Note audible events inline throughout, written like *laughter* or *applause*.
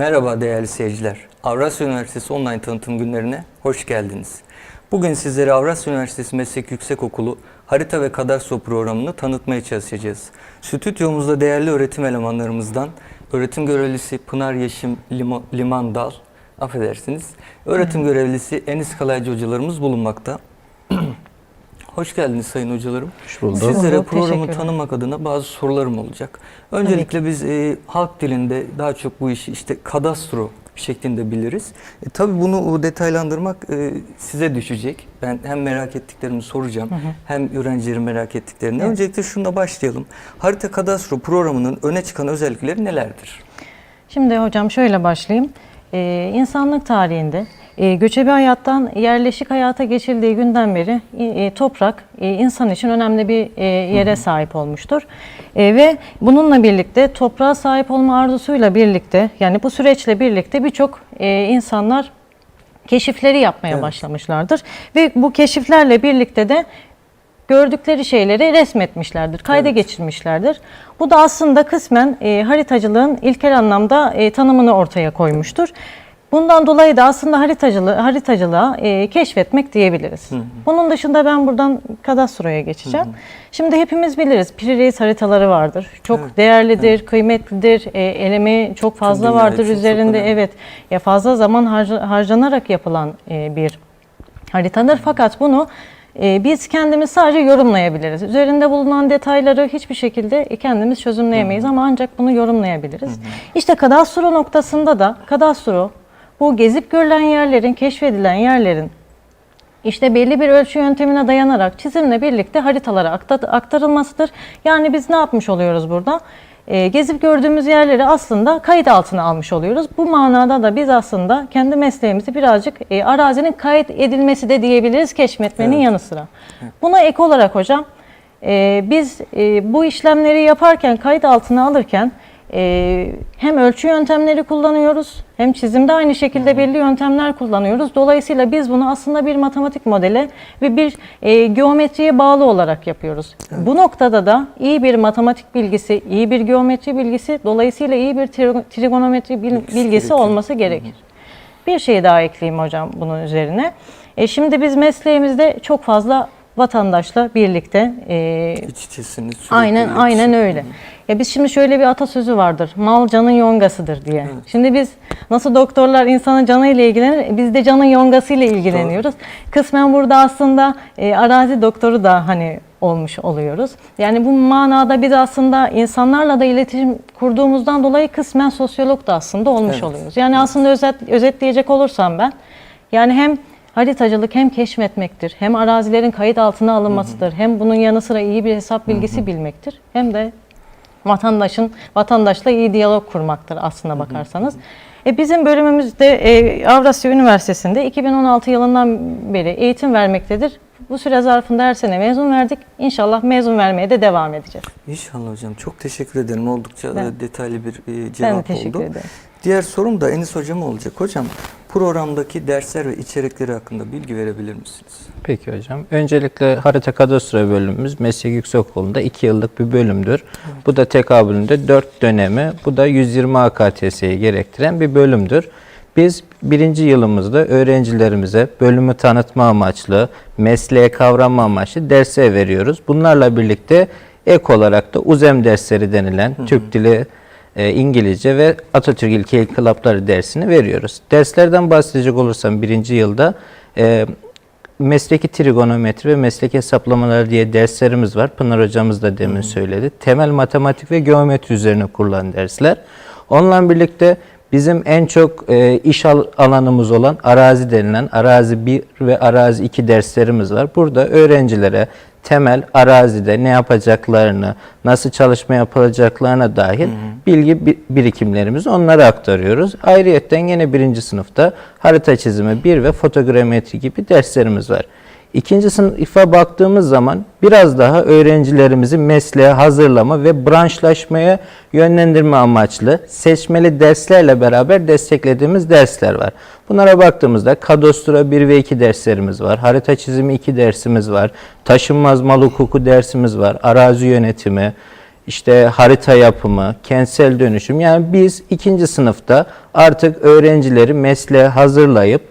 Merhaba değerli seyirciler. Avrasya Üniversitesi online tanıtım günlerine hoş geldiniz. Bugün sizlere Avrasya Üniversitesi Meslek Yüksekokulu harita ve kadastro programını tanıtmaya çalışacağız. Stüdyomuzda değerli öğretim elemanlarımızdan öğretim görevlisi Pınar Yeşim Lima- Limandal, affedersiniz, öğretim görevlisi Enis Kalaycı hocalarımız bulunmakta. *clears throat* Hoş geldiniz sayın hocalarım. Hoş bulduk. Sizlere Bulduk, programı tanımak adına bazı sorularım olacak. Öncelikle biz e, halk dilinde daha çok bu işi işte kadastro şeklinde biliriz. E, tabii bunu detaylandırmak e, size düşecek. Ben hem merak ettiklerimi soracağım hem öğrencilerin merak ettiklerini. Evet. Öncelikle şununla başlayalım. Harita kadastro programının öne çıkan özellikleri nelerdir? Şimdi hocam şöyle başlayayım. Ee, insanlık tarihinde göçebe hayattan yerleşik hayata geçildiği günden beri e, toprak e, insan için önemli bir e, yere sahip olmuştur. E, ve bununla birlikte toprağa sahip olma arzusuyla birlikte yani bu süreçle birlikte birçok e, insanlar keşifleri yapmaya Evet. başlamışlardır. başlamışlardır. Ve bu keşiflerle birlikte de gördükleri şeyleri resmetmişlerdir, kayda Evet. geçirmişlerdir. Bu da aslında kısmen e, haritacılığın ilkel anlamda e, tanımını ortaya koymuştur. Bundan dolayı da aslında haritacılığı, haritacılığa e, keşfetmek diyebiliriz. Bunun dışında ben buradan kadastroya geçeceğim. Şimdi hepimiz biliriz Piri Reis haritaları vardır. Çok Evet, değerlidir, kıymetlidir, e, elemi çok fazla vardır çok, çok üzerinde. önemli. evet, ya fazla zaman harca- harcanarak yapılan e, bir haritadır. Fakat bunu e, biz kendimiz sadece yorumlayabiliriz. Üzerinde bulunan detayları hiçbir şekilde kendimiz çözümleyemeyiz ama ancak bunu yorumlayabiliriz. İşte kadastro noktasında da kadastro bu gezip görülen yerlerin, keşfedilen yerlerin işte belli bir ölçü yöntemine dayanarak çizimle birlikte haritalara akta- aktarılmasıdır. Yani biz ne yapmış oluyoruz burada? Ee, gezip gördüğümüz yerleri aslında kayıt altına almış oluyoruz. Bu manada da biz aslında kendi mesleğimizi birazcık e, arazinin kayıt edilmesi de diyebiliriz keşfetmenin Evet. yanı sıra. Buna ek olarak hocam e, biz e, bu işlemleri yaparken kayıt altına alırken e, hem ölçü yöntemleri kullanıyoruz hem çizimde aynı şekilde belli yöntemler kullanıyoruz. Dolayısıyla biz bunu aslında bir matematik modele ve bir e, geometriye bağlı olarak yapıyoruz. Bu noktada da iyi bir matematik bilgisi, iyi bir geometri bilgisi, dolayısıyla iyi bir tri- trigonometri bil- Bilgisi gerekiyor. olması gerekir. Bir şey daha ekleyeyim hocam bunun üzerine. E, şimdi biz mesleğimizde çok fazla vatandaşla birlikte e, İç içesiniz Aynen iletişim. aynen öyle. Ya biz şimdi şöyle bir atasözü vardır. Mal canın yongasıdır diye. Şimdi biz nasıl doktorlar insanın canıyla ilgilenir, biz de canın yongasıyla ilgileniyoruz. Kısmen burada aslında e, arazi doktoru da hani olmuş oluyoruz. Yani bu manada biz aslında insanlarla da iletişim kurduğumuzdan dolayı kısmen sosyolog da aslında olmuş Evet. oluyoruz. Yani aslında özet, özetleyecek olursam ben yani hem haritacılık hem keşfetmektir, hem arazilerin kayıt altına alınmasıdır, hem bunun yanı sıra iyi bir hesap bilgisi bilmektir, hem de vatandaşın vatandaşla iyi diyalog kurmaktır aslına bakarsanız. E bizim bölümümüzde e, Avrasya Üniversitesi'nde 2016 yılından beri eğitim vermektedir. Bu süre zarfında her sene mezun verdik. İnşallah mezun vermeye de devam edeceğiz. İnşallah hocam. Çok teşekkür ederim. Oldukça Ben- detaylı bir e, Ben de cevap teşekkür oldu. ederim. Diğer sorum da Enis hocam olacak. Hocam programdaki dersler ve içerikleri hakkında bilgi verebilir misiniz? Peki hocam. Öncelikle harita kadastro bölümümüz Meslek Yüksekokulu'nda 2 yıllık bir bölümdür. Bu da tekabülünde 4 dönemi, bu da 120 AKTS'yi gerektiren bir bölümdür. Biz birinci yılımızda öğrencilerimize bölümü tanıtma amaçlı, mesleğe kavrama amaçlı dersler veriyoruz. Bunlarla birlikte ek olarak da UZEM dersleri denilen Türk Dili, e, İngilizce ve Atatürk İlke İnkılapları dersini veriyoruz. Derslerden bahsedecek olursam birinci yılda e, mesleki trigonometri ve mesleki hesaplamaları diye derslerimiz var. Pınar hocamız da demin söyledi. Temel matematik ve geometri üzerine kurulan dersler. Onunla birlikte bizim en çok e, iş al- alanımız olan arazi denilen arazi 1 ve arazi 2 derslerimiz var. Burada öğrencilere temel arazide ne yapacaklarını, nasıl çalışma yapılacaklarına dahil bilgi bi- birikimlerimizi onlara aktarıyoruz. Ayrıyeten yine birinci sınıfta harita çizimi 1 ve fotogrametri gibi derslerimiz var. İkinci sınıfa baktığımız zaman biraz daha öğrencilerimizi mesleğe hazırlama ve branşlaşmaya yönlendirme amaçlı seçmeli derslerle beraber desteklediğimiz dersler var. Bunlara baktığımızda kadastro 1 ve 2 derslerimiz var. Harita çizimi 2 dersimiz var. Taşınmaz mal hukuku dersimiz var. Arazi yönetimi, işte harita yapımı, kentsel dönüşüm. Yani biz ikinci sınıfta artık öğrencileri mesleğe hazırlayıp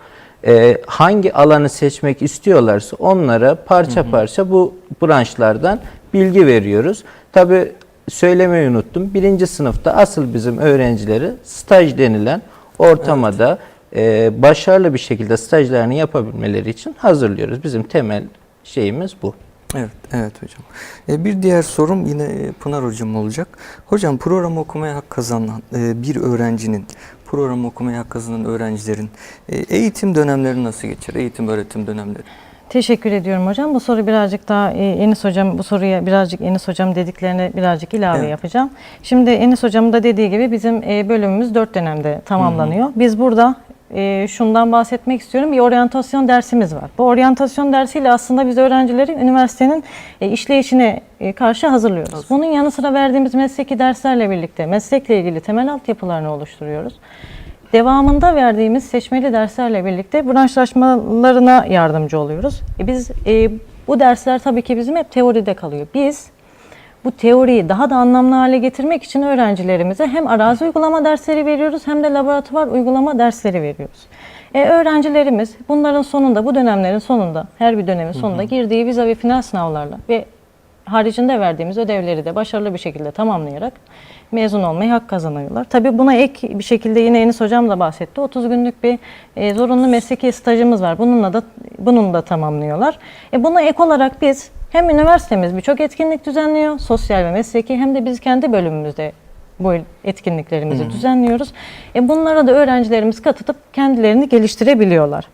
e, hangi alanı seçmek istiyorlarsa onlara parça parça bu branşlardan bilgi veriyoruz. Tabi söylemeyi unuttum. Birinci sınıfta asıl bizim öğrencileri staj denilen ortamada e, başarılı bir şekilde stajlarını yapabilmeleri için hazırlıyoruz. Bizim temel şeyimiz bu. Evet, evet hocam. E, bir diğer sorum yine e, Pınar hocam olacak. Hocam program okumaya hak kazanan e, bir öğrencinin, program okumaya hak kazanan öğrencilerin e, eğitim dönemleri nasıl geçer? Eğitim öğretim dönemleri. Teşekkür ediyorum hocam. Bu soru birazcık daha e, Enis hocam bu soruya birazcık Enis hocam dediklerine birazcık ilave Evet. yapacağım. Şimdi Enis hocamın da dediği gibi bizim e, bölümümüz dört dönemde tamamlanıyor. Biz burada e, şundan bahsetmek istiyorum. Bir oryantasyon dersimiz var. Bu oryantasyon dersiyle aslında biz öğrencileri üniversitenin e, işleyişine e, karşı hazırlıyoruz. Bunun yanı sıra verdiğimiz mesleki derslerle birlikte meslekle ilgili temel altyapılarını oluşturuyoruz. Devamında verdiğimiz seçmeli derslerle birlikte branşlaşmalarına yardımcı oluyoruz. E biz e, bu dersler tabii ki bizim hep teoride kalıyor. Biz bu teoriyi daha da anlamlı hale getirmek için öğrencilerimize hem arazi uygulama dersleri veriyoruz hem de laboratuvar uygulama dersleri veriyoruz. E, öğrencilerimiz bunların sonunda, bu dönemlerin sonunda, her bir dönemin sonunda girdiği vize ve final sınavlarla ve haricinde verdiğimiz ödevleri de başarılı bir şekilde tamamlayarak mezun olmayı hak kazanıyorlar. Tabii buna ek bir şekilde yine Enis Hocam da bahsetti. 30 günlük bir e, zorunlu mesleki stajımız var. Bununla da bunun da tamamlıyorlar. E, buna ek olarak biz hem üniversitemiz birçok etkinlik düzenliyor, sosyal ve mesleki hem de biz kendi bölümümüzde bu etkinliklerimizi düzenliyoruz. E, bunlara da öğrencilerimiz katılıp kendilerini geliştirebiliyorlar.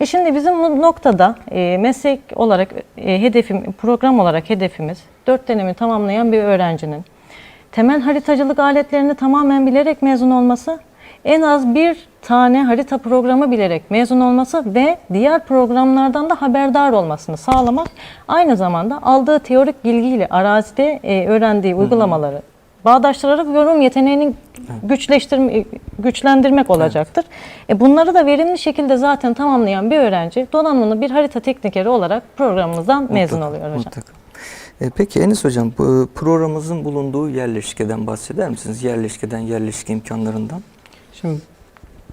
E şimdi bizim bu noktada e, meslek olarak e, hedefim, program olarak hedefimiz dört dönemi tamamlayan bir öğrencinin temel haritacılık aletlerini tamamen bilerek mezun olması, en az bir tane harita programı bilerek mezun olması ve diğer programlardan da haberdar olmasını sağlamak. Aynı zamanda aldığı teorik bilgiyle arazide e, öğrendiği uygulamaları bağdaştırarak yorum yeteneğini güçleştirme, güçlendirmek olacaktır. E bunları da verimli şekilde zaten tamamlayan bir öğrenci donanımlı bir harita teknikeri olarak programımızdan mezun Mutlaka, oluyor hocam. mutlaka. E, peki Enis hocam bu programımızın bulunduğu yerleşkeden bahseder misiniz? Yerleşkeden, yerleşke imkanlarından. Şimdi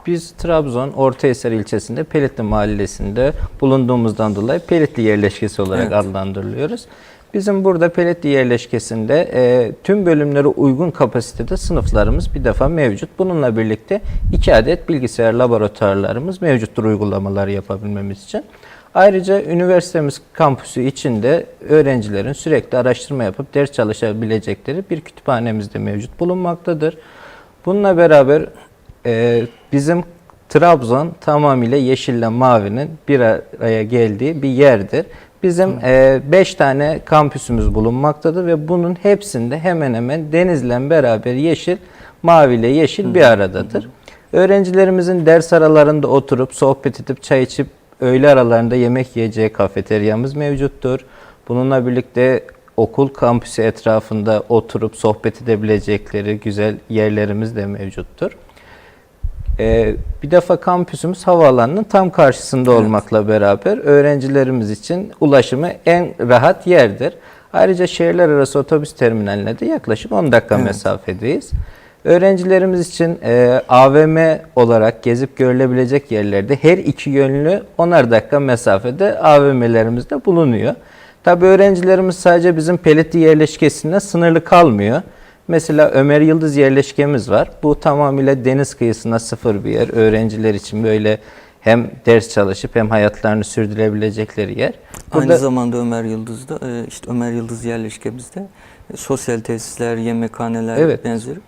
biz Trabzon Ortaeser ilçesinde Pelitli mahallesinde bulunduğumuzdan dolayı Pelitli yerleşkesi olarak Evet. adlandırılıyoruz. Bizim burada Pelitli yerleşkesinde e, tüm bölümlere uygun kapasitede sınıflarımız bir defa mevcut. Bununla birlikte iki adet bilgisayar laboratuvarlarımız mevcuttur uygulamaları yapabilmemiz için. Ayrıca üniversitemiz kampüsü içinde öğrencilerin sürekli araştırma yapıp ders çalışabilecekleri bir kütüphanemiz de mevcut bulunmaktadır. Bununla beraber e, bizim Trabzon tamamıyla yeşille mavinin bir araya geldiği bir yerdir. Bizim 5 tane kampüsümüz bulunmaktadır ve bunun hepsinde hemen hemen denizle beraber yeşil, mavi ile yeşil bir aradadır. Öğrencilerimizin ders aralarında oturup sohbet edip çay içip öğle aralarında yemek yiyeceği kafeteryamız mevcuttur. Bununla birlikte okul kampüsü etrafında oturup sohbet edebilecekleri güzel yerlerimiz de mevcuttur. Ee, bir defa kampüsümüz havaalanının tam karşısında olmakla beraber öğrencilerimiz için ulaşımı en rahat yerdir. Ayrıca şehirler arası otobüs terminaline de yaklaşık 10 dakika Evet. mesafedeyiz. Öğrencilerimiz için e, AVM olarak gezip görülebilecek yerlerde her iki yönlü 10'ar dakika mesafede AVM'lerimiz de bulunuyor. Tabi öğrencilerimiz sadece bizim Pelitli yerleşkesinde sınırlı kalmıyor. Mesela Ömer Yıldız yerleşkemiz var. Bu tamamıyla deniz kıyısına sıfır bir yer. Öğrenciler için böyle hem ders çalışıp hem hayatlarını sürdürebilecekleri yer. Aynı zamanda Ömer Yıldız'da e, işte Ömer Yıldız yerleşkemizde e, sosyal tesisler, yemekhaneler Evet. benzeri.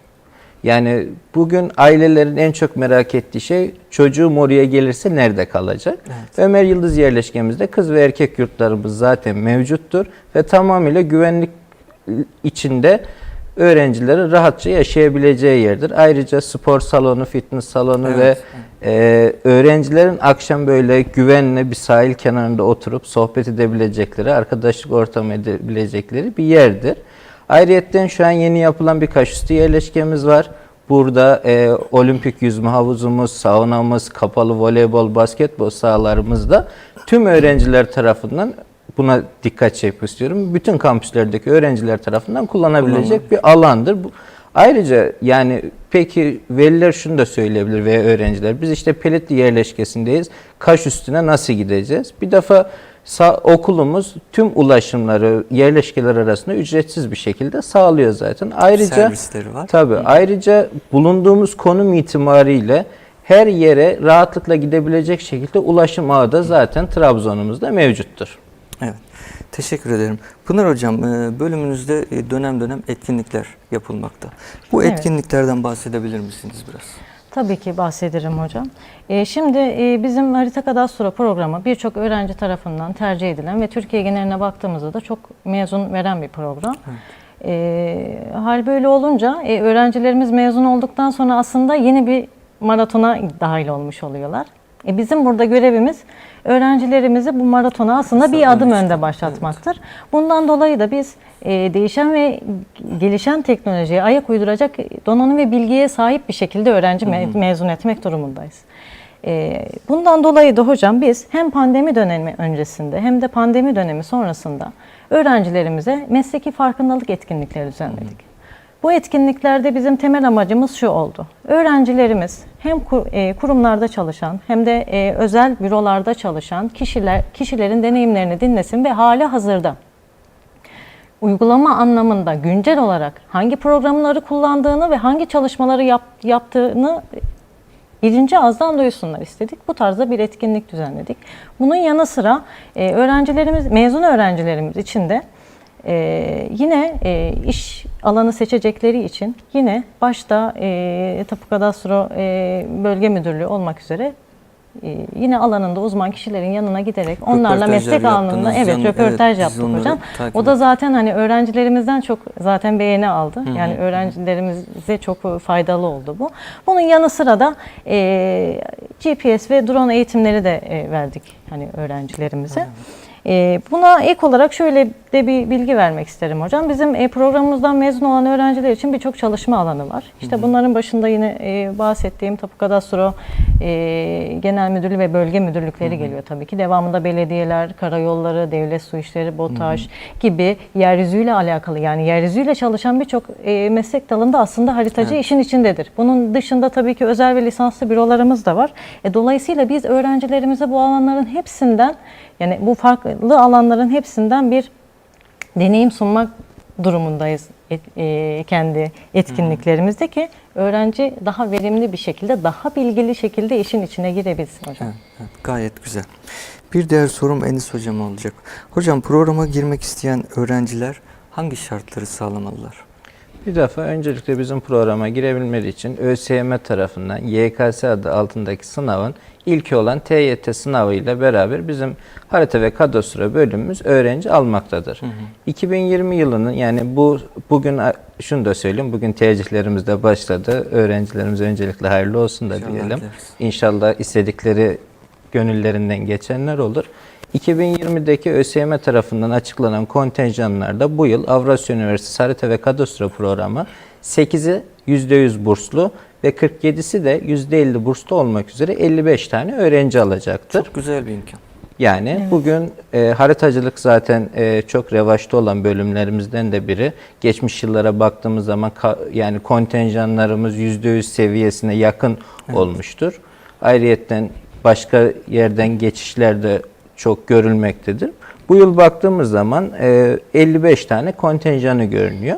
Yani bugün ailelerin en çok merak ettiği şey çocuğum oraya gelirse nerede kalacak? Evet. Ömer Yıldız yerleşkemizde kız ve erkek yurtlarımız zaten mevcuttur ve tamamıyla güvenlik içinde öğrencilerin rahatça yaşayabileceği yerdir. Ayrıca spor salonu, fitness salonu Evet, ve e, öğrencilerin akşam böyle güvenle bir sahil kenarında oturup sohbet edebilecekleri, arkadaşlık ortamı edebilecekleri bir yerdir. Ayrıyeten şu an yeni yapılan bir kaşüstü yerleşkemiz var. Burada e, olimpik yüzme havuzumuz, saunamız, kapalı voleybol, basketbol sahalarımızda tüm öğrenciler tarafından buna dikkat çekmek istiyorum. Bütün kampüslerdeki öğrenciler tarafından kullanabilecek bir alandır. Bu, ayrıca yani peki veliler şunu da söyleyebilir veya öğrenciler. Biz işte Pelitli yerleşkesindeyiz. Kaş üstüne nasıl gideceğiz? Bir defa sa- okulumuz tüm ulaşımları yerleşkeler arasında ücretsiz bir şekilde sağlıyor zaten. Ayrıca Servisleri var. Tabii. Ayrıca bulunduğumuz konum itibariyle her yere rahatlıkla gidebilecek şekilde ulaşım ağı da zaten Trabzon'umuzda mevcuttur. Evet. Teşekkür ederim. Pınar Hocam, e, bölümünüzde e, dönem dönem etkinlikler yapılmakta. Bu Evet. etkinliklerden bahsedebilir misiniz biraz? Tabii ki bahsederim hocam. E, şimdi e, bizim harita kadastro programı birçok öğrenci tarafından tercih edilen ve Türkiye geneline baktığımızda da çok mezun veren bir program. E, hal böyle olunca e, öğrencilerimiz mezun olduktan sonra aslında yeni bir maratona dahil olmuş oluyorlar. E, bizim burada görevimiz öğrencilerimizi bu maratona aslında bir adım önde başlatmaktır. Bundan dolayı da biz e, değişen ve gelişen teknolojiye ayak uyduracak donanım ve bilgiye sahip bir şekilde öğrenci me- mezun etmek durumundayız. E, bundan dolayı da hocam biz hem pandemi dönemi öncesinde hem de pandemi dönemi sonrasında öğrencilerimize mesleki farkındalık etkinlikleri düzenledik. Bu etkinliklerde bizim temel amacımız şu oldu. Öğrencilerimiz hem e, kurumlarda çalışan hem de e, özel bürolarda çalışan kişiler kişilerin deneyimlerini dinlesin ve hali hazırda uygulama anlamında güncel olarak hangi programları kullandığını ve hangi çalışmaları yap- yaptığını birinci ağızdan duysunlar istedik. Bu tarzda bir etkinlik düzenledik. Bunun yanı sıra e, öğrencilerimiz, mezun öğrencilerimiz için de e, yine e, iş alanı seçecekleri için yine başta e, Tapu Kadastro e, Bölge Müdürlüğü olmak üzere e, yine alanında uzman kişilerin yanına giderek onlarla meslek alanında evet röportaj evet, yaptık hocam. O da zaten hani öğrencilerimizden çok zaten beğeni aldı. Yani öğrencilerimize çok faydalı oldu bu. Bunun yanı sıra da e, GPS ve drone eğitimleri de e, verdik hani öğrencilerimize. E, buna ek olarak şöyle de bir bilgi vermek isterim hocam. Bizim e, programımızdan mezun olan öğrenciler için birçok çalışma alanı var. İşte bunların başında yine e, bahsettiğim Tapu Kadastro e, Genel Müdürlüğü ve Bölge Müdürlükleri geliyor tabii ki. Devamında belediyeler, karayolları, devlet su işleri, BOTAŞ gibi yeryüzüyle alakalı yani yeryüzüyle çalışan birçok meslek dalında aslında haritacı işin içindedir. Bunun dışında tabii ki özel ve lisanslı bürolarımız da var. Dolayısıyla biz öğrencilerimize bu alanların hepsinden yani bu farklı alanların hepsinden bir deneyim sunmak durumundayız et- e, kendi etkinliklerimizde ki öğrenci daha verimli bir şekilde, daha bilgili şekilde işin içine girebilsin hocam. Evet, gayet güzel. Bir diğer sorum Enis Hocam olacak. Hocam programa girmek isteyen öğrenciler hangi şartları sağlamalılar? Bir defa öncelikle bizim programa girebilmeleri için ÖSYM tarafından YKS adı altındaki sınavın ilki olan TYT sınavı ile beraber bizim harita ve kadastro bölümümüz öğrenci almaktadır. 2020 yılının yani bu bugün şunu da söyleyeyim bugün tercihlerimiz de başladı. Öğrencilerimize öncelikle hayırlı olsun da İnşallah diyelim. dileriz. İnşallah istedikleri gönüllerinden geçenler olur. 2020'deki ÖSYM tarafından açıklanan kontenjanlarda bu yıl Avrasya Üniversitesi Harita ve Kadastro Programı 8'i %100 burslu ve 47'si de %50 burslu olmak üzere 55 tane öğrenci alacaktır. Çok güzel bir imkan. Yani bugün e, haritacılık zaten e, çok revaçta olan bölümlerimizden de biri. Geçmiş yıllara baktığımız zaman ka- yani kontenjanlarımız %100 seviyesine yakın olmuştur. Ayrıyetten başka yerden geçişler de çok görülmektedir. Bu yıl baktığımız zaman e, 55 tane kontenjanı görünüyor.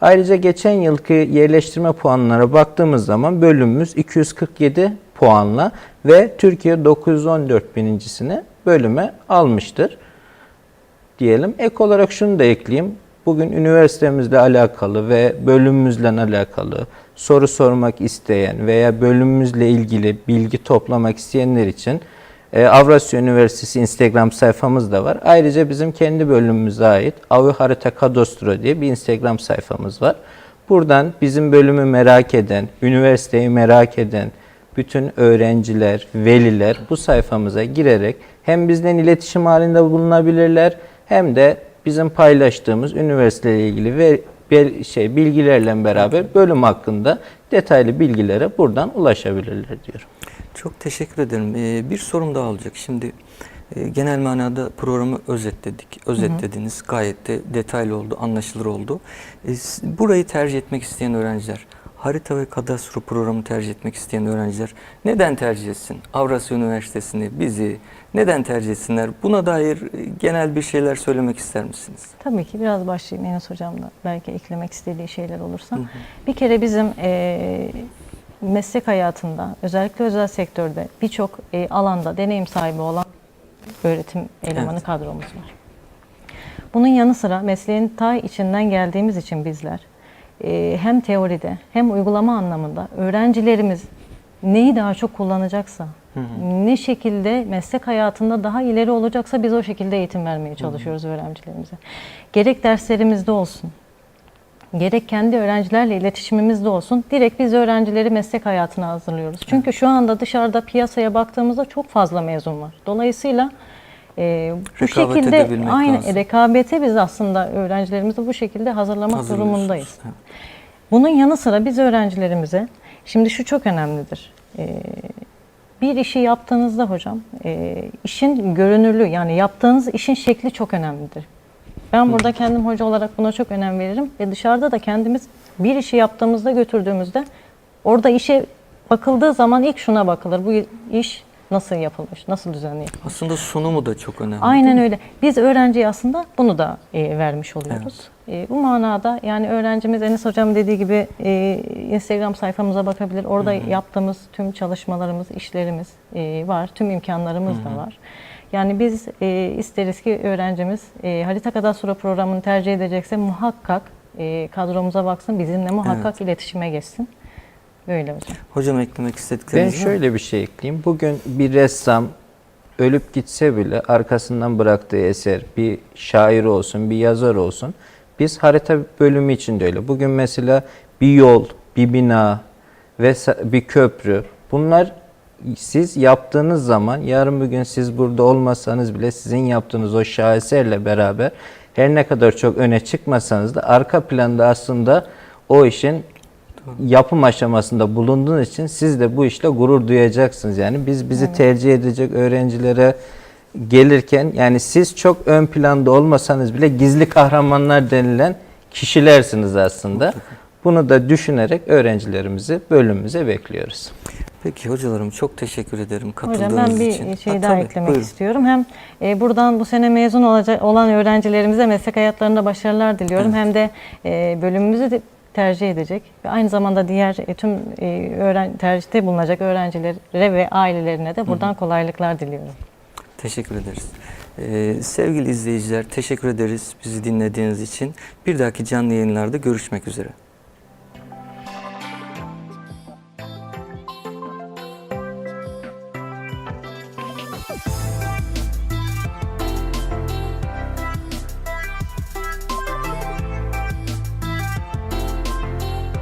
Ayrıca geçen yılki yerleştirme puanlara baktığımız zaman bölümümüz 247 puanla ve Türkiye 914 binincisini bölüme almıştır diyelim. Ek olarak şunu da ekleyeyim. Bugün üniversitemizle alakalı ve bölümümüzle alakalı soru sormak isteyen veya bölümümüzle ilgili bilgi toplamak isteyenler için e, Avrasya Üniversitesi Instagram sayfamız da var. Ayrıca bizim kendi bölümümüze ait Avi Harita Kadastro diye bir Instagram sayfamız var. Buradan bizim bölümü merak eden, üniversiteyi merak eden bütün öğrenciler, veliler bu sayfamıza girerek hem bizden iletişim halinde bulunabilirler hem de bizim paylaştığımız üniversiteyle ilgili ve bel- şey bilgilerle beraber bölüm hakkında detaylı bilgilere buradan ulaşabilirler diyorum. Çok teşekkür ederim. Ee, bir sorum daha olacak. Şimdi E, genel manada programı özetledik. Özetlediniz. Gayet de detaylı oldu, anlaşılır oldu. E, burayı tercih etmek isteyen öğrenciler, harita ve kadastro programı tercih etmek isteyen öğrenciler neden tercih etsin? Avrasya Üniversitesi'ni, bizi neden tercih etsinler? Buna dair e, genel bir şeyler söylemek ister misiniz? Tabii ki biraz başlayayım Enes Hocam'la belki eklemek istediği şeyler olursa. Bir kere bizim e, meslek hayatında özellikle özel sektörde birçok e, alanda deneyim sahibi olan öğretim elemanı Evet. kadromuz var. Bunun yanı sıra mesleğin ta içinden geldiğimiz için bizler e, hem teoride hem uygulama anlamında öğrencilerimiz neyi daha çok kullanacaksa, ne şekilde meslek hayatında daha ileri olacaksa biz o şekilde eğitim vermeye çalışıyoruz öğrencilerimize. Gerek derslerimizde olsun, gerek kendi öğrencilerle iletişimimizde olsun direkt biz öğrencileri meslek hayatına hazırlıyoruz. Çünkü şu anda dışarıda piyasaya baktığımızda çok fazla mezun var. Dolayısıyla e, bu Rekabet şekilde aynı lazım. rekabete biz aslında öğrencilerimizi bu şekilde hazırlamak durumundayız. Evet. Bunun yanı sıra biz öğrencilerimize, şimdi şu çok önemlidir. Ee, bir işi yaptığınızda hocam, e, işin görünürlüğü yani yaptığınız işin şekli çok önemlidir. Ben burada kendim hoca olarak buna çok önem veririm ve dışarıda da kendimiz bir işi yaptığımızda götürdüğümüzde orada işe bakıldığı zaman ilk şuna bakılır. Bu iş nasıl yapılmış, nasıl düzenli. Aslında sunumu da çok önemli. Aynen öyle. Biz öğrenciye aslında bunu da e, vermiş oluyoruz. E, bu manada yani öğrencimiz Enes Hocam dediği gibi e, Instagram sayfamıza bakabilir. Orada yaptığımız tüm çalışmalarımız, işlerimiz e, var. Tüm imkanlarımız da var. Yani biz e, isteriz ki öğrencimiz e, harita kadastro programını tercih edecekse muhakkak e, kadromuza baksın, bizimle muhakkak iletişime geçsin. Böyle hocam. Hocam eklemek Ben istedikleriniz var mı? şöyle bir şey ekleyeyim. Bugün bir ressam ölüp gitse bile arkasından bıraktığı eser bir şair olsun, bir yazar olsun. Biz harita bölümü için de öyle. Bugün mesela bir yol, bir bina ve bir köprü. Bunlar siz yaptığınız zaman yarın bugün siz burada olmasanız bile sizin yaptığınız o şaheserle beraber her ne kadar çok öne çıkmasanız da arka planda aslında o işin yapım aşamasında bulunduğunuz için siz de bu işle gurur duyacaksınız. Yani biz bizi tercih edecek öğrencilere gelirken yani siz çok ön planda olmasanız bile gizli kahramanlar denilen kişilersiniz aslında. Bunu da düşünerek öğrencilerimizi bölümümüze bekliyoruz. Peki hocalarım çok teşekkür ederim katıldığınız Hocam ben bir için. şey Ha, daha tabii, eklemek buyurun. istiyorum. Hem e, buradan bu sene mezun olacak olan öğrencilerimize meslek hayatlarında başarılar diliyorum. Hem de e, bölümümüzü de tercih edecek ve aynı zamanda diğer e, tüm e, öğren tercihte bulunacak öğrencilere ve ailelerine de buradan kolaylıklar diliyorum. Teşekkür ederiz. Ee, sevgili izleyiciler teşekkür ederiz bizi dinlediğiniz için. Bir dahaki canlı yayınlarda görüşmek üzere.